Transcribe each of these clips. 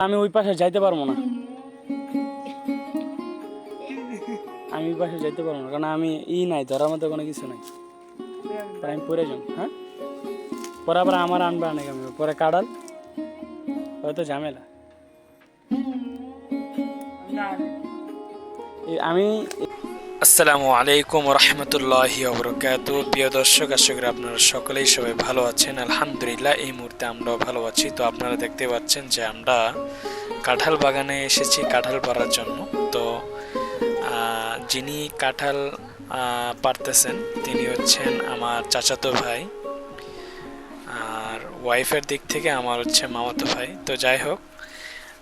আমি ওই পাশে যাইতে পারব না। আমি ওই পাশে যাইতে পারব না কারণ আমি ই নাই ধরার মতো কোনো কিছু নাই। পরে আমি পরে যাই হ্যাঁ? পরে আবার আমার আনবে অনেক আমি। পরে কাড়াল হয়তো ঝামেলা। আমি আসসালামু আলাইকুম রহমতুল্লাহ বরকাত প্রিয় দর্শক আশকরা আপনারা সকলেই সবাই ভালো আছেন। আলহামদুলিল্লাহ, এই মুহূর্তে আমরাও ভালো আছি। তো আপনারা দেখতে পাচ্ছেন যে আমরা কাঁঠাল বাগানে এসেছি কাঁঠাল পাড়ার জন্য। তো যিনি কাঁঠাল পারতেছেন তিনি হচ্ছেন আমার চাচাতো ভাই। আর ওয়াইফের দিক থেকে আমার হচ্ছে মামাতো ভাই। তো যাই হোক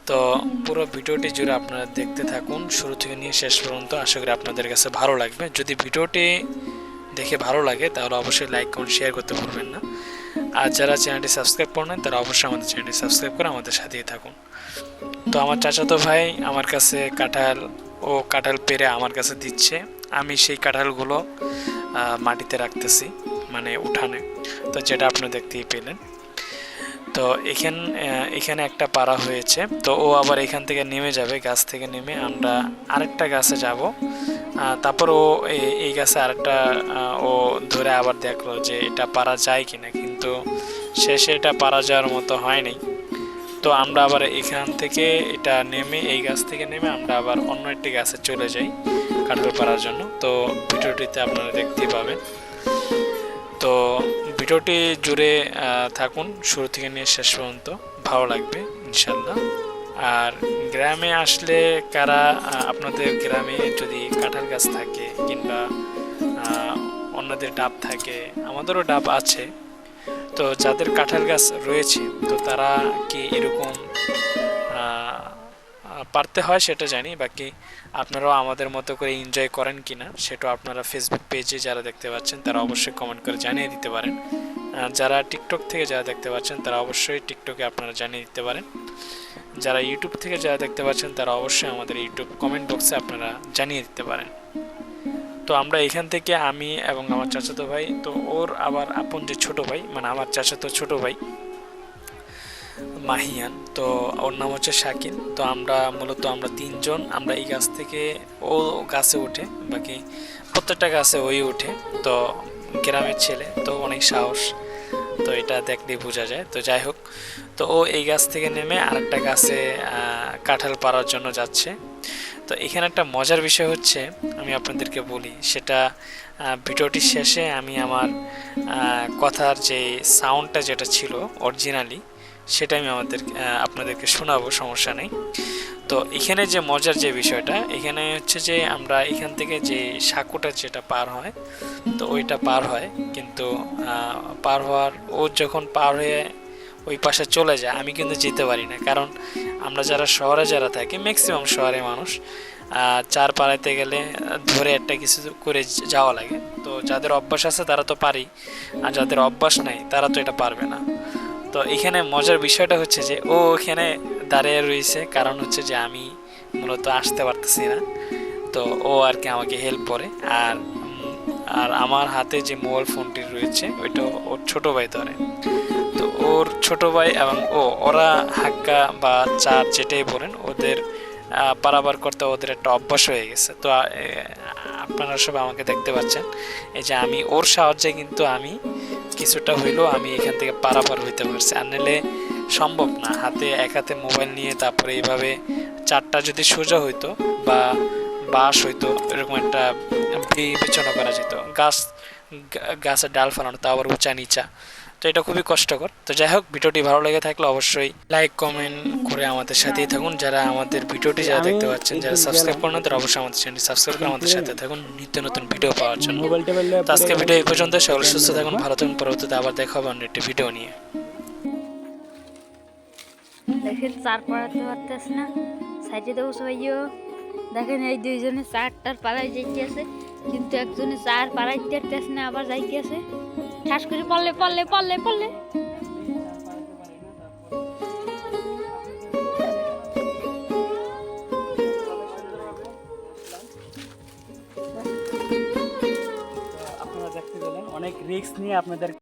তো পুরো ভিডিওটি জুড়ে আপনারা দেখতে থাকুন। শুরু থেকে নিয়ে শেষ পর্যন্ত আশা করি আপনাদের কাছে ভালো লাগবে। যদি ভিডিওটি দেখে ভালো লাগে, তাহলে অবশ্যই লাইক, কমেন্ট শেয়ার করতে ভুলবেন না। আর যারা চ্যানেলটি সাবস্ক্রাইব করেন তারা অবশ্যই আমাদের চ্যানেলটি সাবস্ক্রাইব করে আমাদের সাথেই থাকুন। তো আমার চাচাতো ভাই আমার কাছে কাঁঠাল ও কাঁঠাল পেরে আমার কাছে দিচ্ছে। আমি সেই কাঁঠালগুলো মাটিতে রাখতেছি মানে উঠানে। তো যেটা আপনি দেখতেই পেলেন। তো এখান এখানে একটা পাড়া হয়েছে। তো ও আবার এখান থেকে নেমে যাবে, গাছ থেকে নেমে। আমরা আরেকটা গাছে যাব। তারপর ও এই- গাছে আরেকটা ও ধরে আবার দেখল যে এটা পারা যায় কিনা। কিন্তু শেষে এটা পারা যাওয়ার মতো হয়নি। তো আমরা আবার এখান থেকে এটা নেমে, এই গাছ থেকে নেমে আমরা আবার অন্য একটি গাছে চলে যাই কাঁঠাল পাড়ার জন্য। তো ভিডিওটিতে আপনারা দেখতে পাবেন। তো ভিডিওটি জুড়ে থাকুন। শুরু থেকে নিয়ে শেষ পর্যন্ত ভালো লাগবে ইনশাল্লাহ আর গ্রামে আসলে কারা আপনাদের গ্রামে যদি কাঁঠাল গাছ থাকে কিংবা অন্যদের ডাব থাকে, আমাদেরও ডাব আছে। তো যাদের কাঁঠাল গাছ রয়েছে, তো তারা কি এরকম পারতে হয়, সেটা জানি। বাকি আপনারাও আমাদের মতো করে এনজয় করেন কি না সেটা আপনারা ফেসবুক পেজে যারা দেখতে পাচ্ছেন, তারা অবশ্যই কমেন্ট করে জানিয়ে দিতে পারেন। যারা টিকটক থেকে যারা দেখতে পাচ্ছেন, তারা অবশ্যই টিকটকে আপনারা জানিয়ে দিতে পারেন। যারা ইউটিউব থেকে যারা দেখতে পাচ্ছেন, তারা অবশ্যই আমাদের ইউটিউব কমেন্ট বক্সে আপনারা জানিয়ে দিতে পারেন। তো আমরা এখান থেকে আমি এবং আমার চাচাতো ভাই, তো ওর আবার আপন যে ছোট ভাই মানে আমার চাচাতো ছোট ভাই মাহিয়ান। তো ওর নাম হচ্ছে শাকিন তো আমরা মূলত আমরা তিনজন, আমরা এই গাছ থেকে ও গাছে ওঠে বাকি প্রত্যেকটা গাছে ওই ওঠে তো গ্রামের ছেলে, তো অনেক সাহস। তো এটা দেখলে বোঝা যায়। তো যাই হোক, তো ও এই গাছ থেকে নেমে আরেকটা গাছে কাঁঠাল পাড়ার জন্য যাচ্ছে। তো এখানে একটা মজার বিষয় হচ্ছে, আমি আপনাদেরকে বলি, সেটা ভিডিওটির শেষে আমি আমার কথার যে সাউন্ডটা যেটা ছিল অরিজিনালি সেটা আমি আমাদের আপনাদেরকে শোনাবো, সমস্যা নেই। তো এখানে যে মজার যে বিষয়টা, এখানে হচ্ছে যে আমরা এখান থেকে যে সাঁকুটা যেটা পার হয়, তো ওইটা পার হয়। কিন্তু পার হওয়ার, ও যখন পার হয়ে ওই পাশে চলে যায়, আমি কিন্তু যেতে পারি না। কারণ আমরা যারা শহরে যারা থাকি ম্যাক্সিমাম শহরে মানুষ চার পাড়াইতে গেলে, ধরে একটা কিছু করে যাওয়া লাগে। তো যাদের অভ্যাস আছে, তারা তো পারি আর যাদের অভ্যাস নাই, তারা তো এটা পারবে না। তো এখানে মজার বিষয়টা হচ্ছে যে ও এখানে দাঁড়িয়ে রয়েছে। কারণ হচ্ছে যে আমি মূলত আসতে পারতেছি না। তো ও আর কি আমাকে হেল্প করে। আর আর আমার হাতে যে মোবাইল ফোনটি রয়েছে, ওইটা ওর ছোট ভাই ধরে। তো ওর ছোট ভাই এবং ও, ওরা হাক্কা বা চার যেটাই বলেন, ওদের পারাবার করতে ওদের একটা অভ্যাস হয়ে গেছে। তো আপনারা সব আমাকে দেখতে পাচ্ছেন। এই যে আমি, ওর সাহায্যে কিন্তু আমি কিছুটা হইলেও আমি এখান থেকে পারাপার হইতে পারছি। আর নাহলে সম্ভব না, হাতে এক হাতে মোবাইল নিয়ে তারপরে এইভাবে চারটা যদি সোজা হইতো বা বাঁশ হইতো, এরকম একটা বিবেচনা করা যেত। গাছ গাছের ডাল ফালানো, তা আবার উঁচা নিচা। তো এটা খুবই কষ্টকর। তো যাই হোক ভিডিওটি ভালো লেগে থাকলে অবশ্যই লাইক কমেন্ট করে আমাদের সাথেই থাকুন। যারা আমাদের ভিডিওটি যারা দেখতে পাচ্ছেন যারা সাবস্ক্রাইব করেন তারা অবশ্যই আমাদের চ্যানেলটি সাবস্ক্রাইব করে আমাদের সাথে থাকুন। নিত্য নতুন ভিডিও পাওয়ার জন্য। তো আজকে ভিডিও এই পর্যন্ত। সকলে সুস্থ থাকুন ভালো থাকুন। পরবর্তীতে আবার দেখা হবে অন্য একটি ভিডিও নিয়ে। দেখেন চার পাড়াতে পারতেছে না? সাইডে দেবো সবাইও। দেখেন এই দুইজনে চারটার পাড়ায় যাইতে আছে কিন্তু একজনে চার পাড়াইতে পারতেছে না আবার যাইতে আছে ঠাস করে পড়লে পড়লে পড়লে পড়লে। আপনারা দেখতে পেলেন অনেক রিস্ক নিয়ে আপনাদের